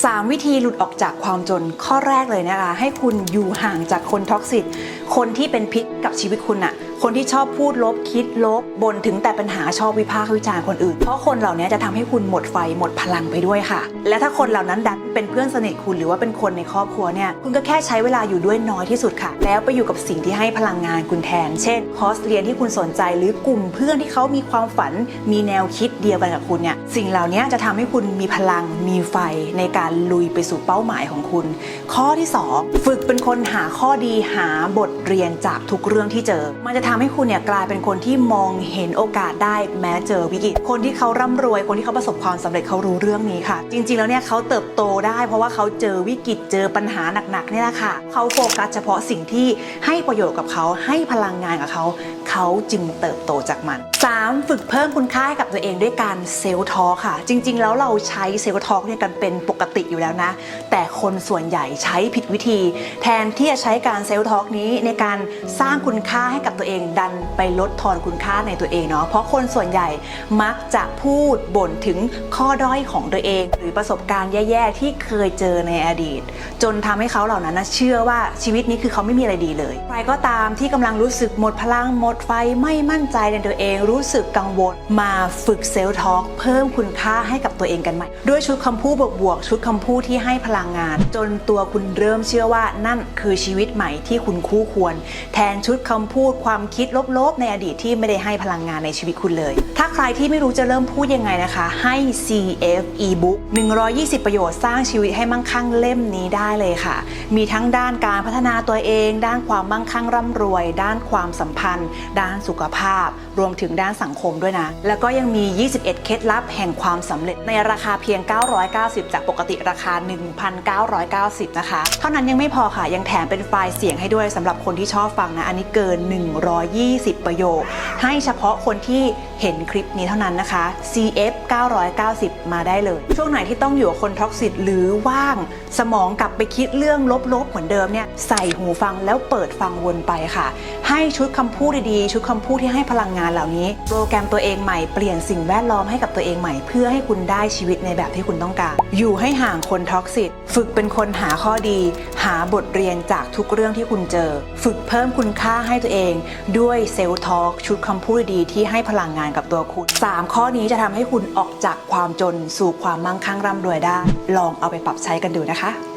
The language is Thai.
3 วิธีหลุดออกจากความจนข้อแรกเลยนะคะ ให้คุณอยู่ห่างจากคนท็อกซิต คนที่เป็นพิษกับชีวิตคุณอะคนที่ชอบพูดลบคิดลบบ่นถึงแต่ปัญหาชอบวิพากษ์วิจารณ์คนอื่น เพราะคนเหล่านี้จะทำให้คุณหมดไฟหมดพลังไปด้วยค่ะ และถ้าคนเหล่านั้นดันเป็นเพื่อนสนิทคุณหรือว่าเป็นคนในครอบครัวเนี่ยคุณก็แค่ใช้เวลาอยู่ด้วยน้อยที่สุดค่ะ แล้วไปอยู่กับสิ่งที่ให้พลังงานคุณแทน เช่น คอร์สเรียนที่คุณสนใจ หรือกลุ่มเพื่อนที่เขามีความฝัน มีแนวคิดเดียวกันกับคุณเนี่ยสิ่งเหล่านี้จะทำให้คุณมีพลังมีไฟในการลุยไปสู่เป้าหมายของคุณ ข้อที่ 2 ฝึกเป็นคนหาข้อดีหาบทเรียนจากทุกเรื่องที่เจอ มันจะทำให้คุณเนี่ยกลายเป็นคนที่มองเห็นโอกาสได้แม้เจอวิกฤต คนที่เขาร่ำรวย คนที่เขาประสบความสำเร็จเขารู้เรื่องนี้ค่ะ จริง ๆ แล้วเนี่ยเขาเติบโตได้ เพราะว่าเขาเจอวิกฤตเจอปัญหาหนักๆเนี่ยแหละค่ะ เขาโฟกัสเฉพาะสิ่งที่ให้ประโยชน์กับเขาให้พลังงานกับเขา เขาจึงเติบโตจากมัน 3. ฝึกเพิ่มคุณค่าให้กับตัวเองด้วยการเซลล์ทอค่ะ จริง ๆ แล้วเราใช้เซลล์ทอเนี่ยกันเป็นปกติอยู่แล้วนะ แต่คนส่วนใหญ่ใช้ผิดวิธี แทนที่จะใช้การเซลล์ทอนี้ในการสร้างคุณค่าให้กับตัวเองดันไปลดทอนคุณค่าในตัวเองเนาะเพราะคนส่วนใหญ่มักจะพูดบ่นถึงข้อด้อยของตัวเอง หรือประสบการณ์แย่ๆที่เคยเจอในอดีต จนทำให้เขาเหล่านั้นนะเชื่อว่าชีวิตนี้คือเขาไม่มีอะไรดีเลยใครก็ตามที่กำลังรู้สึกหมดพลังหมดไฟไม่มั่นใจในตัวเองรู้สึกกังวล มาฝึกเซลล์ทอล์กเพิ่มคุณค่าให้กับตัวเองกันใหม่ ด้วยชุดคำพูดบวกๆชุดคำพูดที่ให้พลังงาน จนตัวคุณเริ่มเชื่อว่านั่นคือชีวิตใหม่ที่คุณคู่ควร แทนชุดคำพูดความคิดลบๆ ในอดีตที่ไม่ได้ให้พลังงานในชีวิตคุณเลย ถ้าใครที่ไม่รู้จะเริ่มพูดยังไงนะคะ ให้ CF ebook 120 ประโยชน์สร้างชีวิตให้มั่งคั่งเล่มนี้ได้เลยค่ะ มีทั้งด้านการพัฒนาตัวเอง ด้านความมั่งคั่งร่ำรวย ด้านความสัมพันธ์ ด้านสุขภาพ รวมถึงด้านสังคมด้วยนะ แล้วก็ยังมี 21 เคล็ดลับแห่งความสำเร็จในราคาเพียง 990 จากปกติราคา 1,990 นะคะ เท่านั้นยังไม่พอค่ะ ยังแถมเป็นไฟล์เสียงให้ด้วยสำหรับคนที่ชอบฟังนะ อันนี้เกิน 120 ประโยค ให้เฉพาะคนที่เห็นคลิปนี้เท่านั้นนะคะ CF 990 มาได้เลย ช่วงไหนที่ต้องอยู่กับคนท็อกซิตหรือว่างสมองกลับไปคิดเรื่องลบๆ เหมือนเดิมเนี่ยใส่หูฟังแล้วเปิดฟังวนไปค่ะ ให้ชุดคำพูดดีๆ ชุดคำพูดที่ให้พลังงานเหล่านี้โปรแกรมตัวเองใหม่เปลี่ยนสิ่งแวดล้อมให้กับตัวเองใหม่ เพื่อให้คุณได้ชีวิตในแบบที่คุณต้องการ อยู่ให้ห่างคนท็อกซิตฝึกเป็นคนหาข้อดี หาบทเรียนจากทุกเรื่องที่คุณเจอ ฝึกเพิ่มคุณค่าให้ตัวเอง ด้วยเซลล์ทอล์กชุดคำพูดดีที่ให้พลังงานกับตัวคุณ 3 ข้อนี้จะทำให้คุณออกจากความจนสู่ความมั่งคั่งร่ำรวยได้ ลองเอาไปปรับใช้กันดูนะคะ